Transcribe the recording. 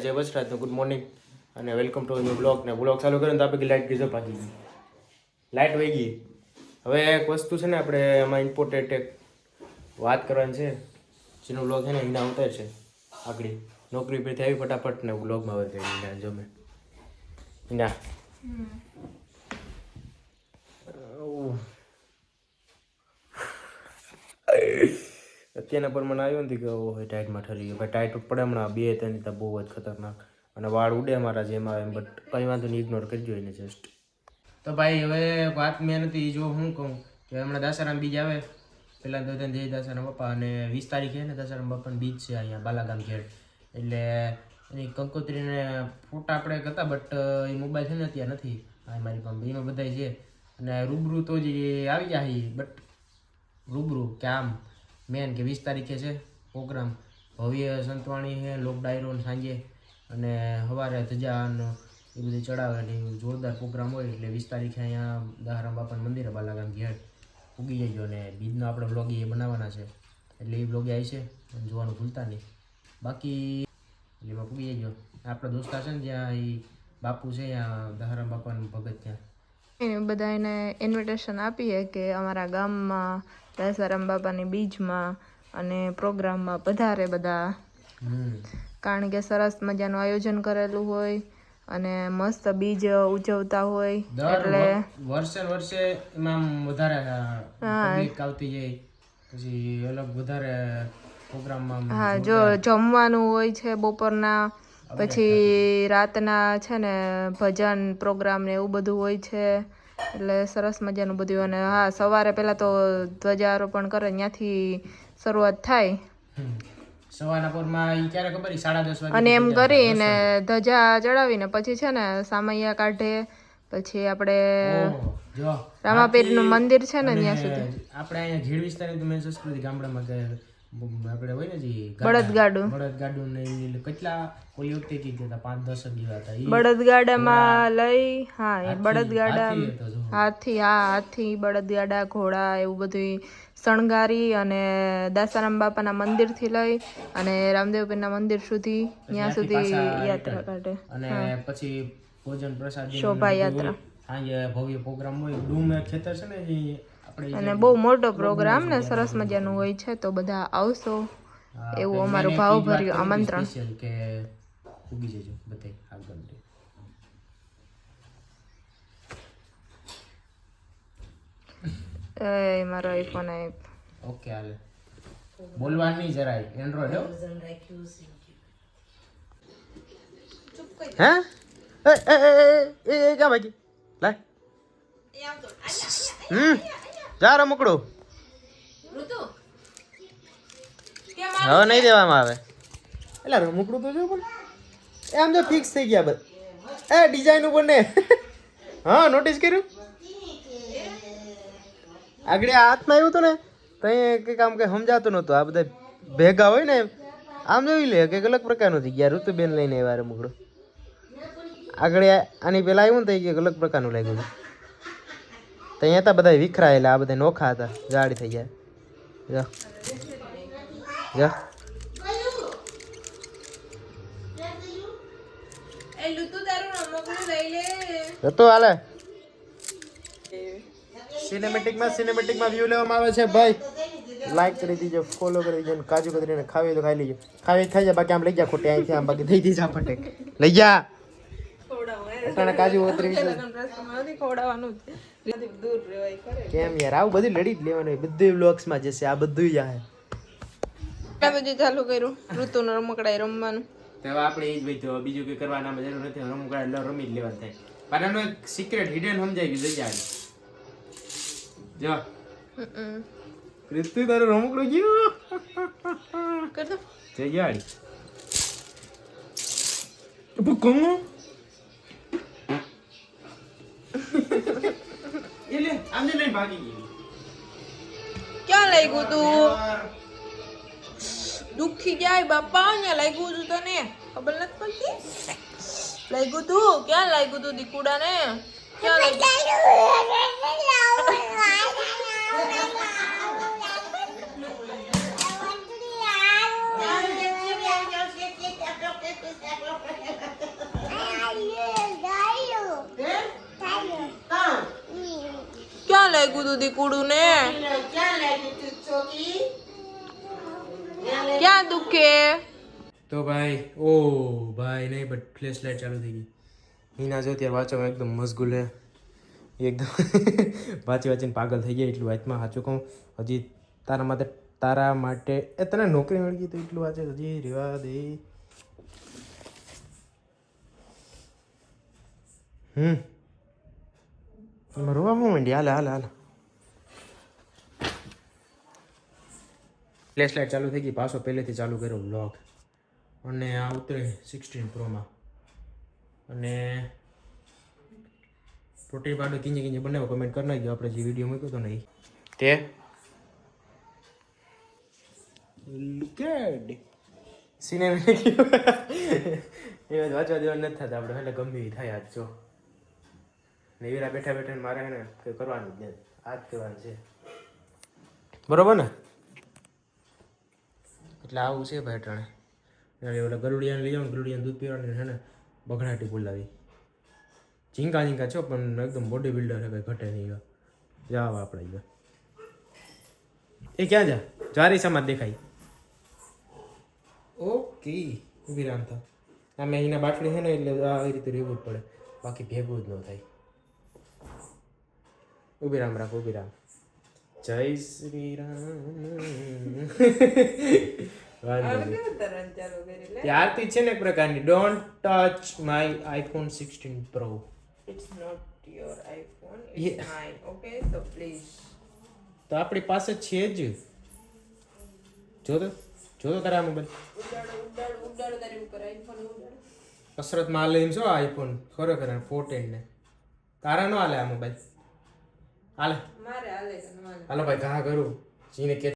જય વસરાજનો good morning અને વેલકમ ટુ ન્યુ બ્લોગ ને બ્લોગ ચાલુ કર્યો તો આપણે લાઇટ ગીઝર પાછી ગઈ. લાઇટ વહી ગઈ. હવે એક વસ્તુ છે ને આપણે એમાં ઇમ્પોર્ટેન્ટ એક વાત કરવાની છે. જેનો બ્લોગ છે ને એના ઉતર છે. આગળ નોકરી પરથી આવી ફટાફટ ને બ્લોગમાં આવે છે એના ના એના અત્યારના પ્રમાણે આવ્યો નથી કે ઓ ટાઈટમાં ઠરી ગયો. ટાઈટ પડે હમણાં બે ત્રણ તો બહુ જ ખતરનાક. અને વાળ ઉડે મારા જેમાં એમ બટ કંઈ વાંધો નહીં ઇગ્નોર કરજો એને જસ્ટ તો ભાઈ, હવે વાત મેં નથી જો હું કહું કે હમણાં દાસારામ બીજ આવે. પહેલાં તો જય દાસારામ બાપા અને વીસ તારીખે ને દાસારામ બાપાનું બીજ છે અહીંયા બાલાગામ ઘેર. એટલે એની કંકોત્રીને ફોટા આપણે કરતા બટ એ મોબાઈલ છે ને અત્યારે નથી. આ મારી પાસે એમાં બધાય છે. અને રૂબરૂ તો જ આવી જાય બટ રૂબરૂ, કે આમ. મેન કે વીસ તારીખે છે પ્રોગ્રામ. ભવ્ય સંતવાણી છે, લોક ડાયરો સાંજે. અને સવારે ધજાનો એ બધું ચડાવે એવું જોરદાર પ્રોગ્રામ હોય એટલે વીસ તારીખે અહીંયા દહારામ બાપાના મંદિરે બાલાગામ ઘેર ઉગી જજો અને બીજનો આપણે બ્લોગી એ બનાવવાના છે. એટલે એ બ્લોગી આવી છે અને જોવાનું ભૂલતા નહીં. બાકી એટલે એમાં પૂગી જજો. આપણા દોસ્તા છે ને જ્યાં એ બાપુ છે, ત્યાં દહારામ બાપાનું ભગત ત્યાં. એને બધાને ઇન્વિટેશન આપીએ કે અમારા ગામમાં દાસારામ બાપાની બીજમાં અને પ્રોગ્રામમાં પધારે બધા કારણ કે સરસ મજાનું આયોજન કરેલું હોય અને મસ્ત બીજ ઉજવતા હોય એટલે વર્ષે વર્ષે એમાં વધારે પબ્લિક આવતી જાય. પછી અલગ વધારે પ્રોગ્રામમાં હા જો જમવાનું હોય છે બપોરના પછી રાતના છે ને ભજન પ્રોગ્રામ ને એવું બધું હોય છે. એટલે સરસ મજાનું બધું. અને હા સવારે પહેલાં તો ધ્વજારોપણ કરે ત્યાંથી શરૂઆત થાય. અને એમ કરીને ધજા ચડાવીને પછી છે ને સામૈયા કાઢે પછી આપણે રામાપીરનું મંદિર છે ને ત્યાં સુધી. આપણે અહીંયા ઘેડ વિસ્તારની સંસ્કૃતિ ગામડામાં કે આપણે હોય ને જે બળદગાડું. બળદગાડું ને એટલે કેટલા ઓલી વખતે કીધા હતા પાંચ દસ જેવા હતા. બળદગાડામાં લઈ હા એ બળદગાડા હાથી હા હાથી બળદગાડા ઘોડા એવું બધું શણગારી અને દાસારામ બાપાના મંદિરથી લઈ અને રામદેવ પીરના મંદિર સુધી ત્યાં સુધી યાત્રા કાઢે. અને પછી ભોજન પ્રસાદ શોભાયાત્રા. હા ભવ્ય પ્રોગ્રામ હોય ડૂમ ખેતર છે ને અને બહુ મોટો પ્રોગ્રામ ને સરસ મજાનું હોય છે તો બધા આવશો એવું અમારું ભાવભર્યું આમંત્રણ કે ઉગી જજો બધે આગળ એ મારો આઈફોન આપ ઓકે હાલે બોલવાનું જરાય એન્ડ્રોઈડ હો હે એ એ એ એ ક્યાં ભાગી લાય હમ જા રમકડું હવે નહીં દેવામાં આવે. એટલે રમકડું તો જો પણ એ આમ તો ફિક્સ થઈ ગયા બધ. એ ડિઝાઇન ઉપર ને. હા નોટિસ કર્યું? આગળ હાથમાં આવ્યું હતું ને તો અહીંયા કંઈક આમ કંઈ સમજાતું નહોતું. આ બધા ભેગા હોય ને આમ જોઈ લે કંઈક અલગ પ્રકારનું થઈ ગયા. ઋતુબેન લઈને આવ્યા રમકડું આગળ આની પહેલાં આવ્યું ને તો એ કંઈક અલગ પ્રકારનું લાગ્યું હતું. તો અહીંયા હતા બધા વિખરાયેલા આ બધા નોખા હતા. જાડી થઈ ગયા જા. જા. જતો હાલે. સિનેમેટિકમાં સિનેમેટિકમાં વ્યૂ લેવામાં આવે છે ભાઈ. લાઈક કરી દીજો ફોલો કરી દીજો અને કાજુ કતરીને ખાવી તો ખાઈ લેજો. ખાવી થઈ જાય બાકી આમ લઈ જા ખોટી અહીંથી આમ બાકી થઈ દીધા આપણને લઈ જા. અટાણે કાજુ કતરી ખવડાવવાનું કેમ યાર? આવું બધું લડી જ લેવાનું. બધું બ્લોગ્સમાં જશે આ બધું જાય બધું ચાલુ કર્યું. ઋતુનો રમકડાય રમવાનું. તો હવે આપણે એ જ ભાઈ તો બીજું કંઈ કરવાના જરૂર નથી. રમકડા એટલે રમી જ લેવાનું થાય. પણ આનો એક સિક્રેટ હિડન સમજાય ગયું જઈ જાય જો. હમ. તારું રમકડું ગયું. કર દો. જઈ જાડી કમો આમને લઈને ભાગી ગઈ ક્યાં લાગ્યું તું? દુખી જાય બાપા અહીંયા લાગ્યું તું તને? ખબર નથી પડતી? લાગ્યું તું? ક્યાં લાગ્યું તું દીકુડા ને ક્યાં લાગ્યું? લાગ્યું તું દીકુડું ને ક્યાં દુખે? તો ભાઈ ઓ ભાઈ નહીં બટ ફ્લેશ લાઇટ ચાલુ થઈ ગઈ. હિના જો ત્યારે વાંચવામાં એકદમ મશગુલ હે એકદમ વાંચી વાંચીને પાગલ થઈ ગયા એટલું વાંચમાં. સાચું કહું હજી તારા માટે તારા માટે એ તને નોકરી મળી ગઈ તો એટલું વાંચે. હજી રેવા દે. હમ. રોવા હું માંડી હાલે હાલે હાલે. ફ્લેશ લાઇટ ચાલુ થઈ ગઈ પાછો પહેલેથી ચાલુ કર્યો બ્લોગ અને આ ઉતરે સિક્સટીન પ્રોમાં અને પ્રોટીન પાવડર કિંજે કિંજે બનાવો કમેન્ટ કરી નાખજો આપણે જે વીડિયો મૂક્યો હતો ને. તે? લુકેડ સિનેમા એ વાંચવા દેવા નથી થતા આપણે એટલે ગમે થાય આજ જો. ને એવી બેઠા બેઠા મારે ને કંઈ કરવાનું જ નથી. આ જ કરવાનું છે. બરોબર ને? એટલે આવું છે ભાઈ ટાણે એટલે ઓલા ગરુડિયાને લઈ જાવ ગરુડિયાને દૂધ પીવાનું છે ને બગડાટી બોલાવી ઝીંકા ઝીંકા છો પણ એકદમ બોડી બિલ્ડર છે કંઈ ઘટે નહીં જાવ આપણે જો એ ક્યાં જા? જારી સમાજ દેખાય. ઓકે. ઊભી રામ થા આમે એના બાટલી છે ને એટલે આવી રીતે રહેવું જ પડે. બાકી ભેગું જ ન થાય. ઊભી રામ રાખો ઊભી રામ જય શ્રી રામ. ત્યારથી છે ને એક પ્રકારની. Don't touch my iPhone sixteen pro it's not your iPhone it's it's okay so please તો આપણી પાસે છે જ. જો તો જો તો તારા મોબાઈલ ઉડાડો ઉડાડો ઉડાડો તારી ઉપર આઈફોન ઉડાડો. કસરતમાં હાલે એમ છો આઈફોન ખરેખર ફોર્ટીન ને. તારા નો હાલે આ મોબાઈલ હાલે. મારે હાલે હાલે હાલો ભાઈ ઘા કરું. જીને કે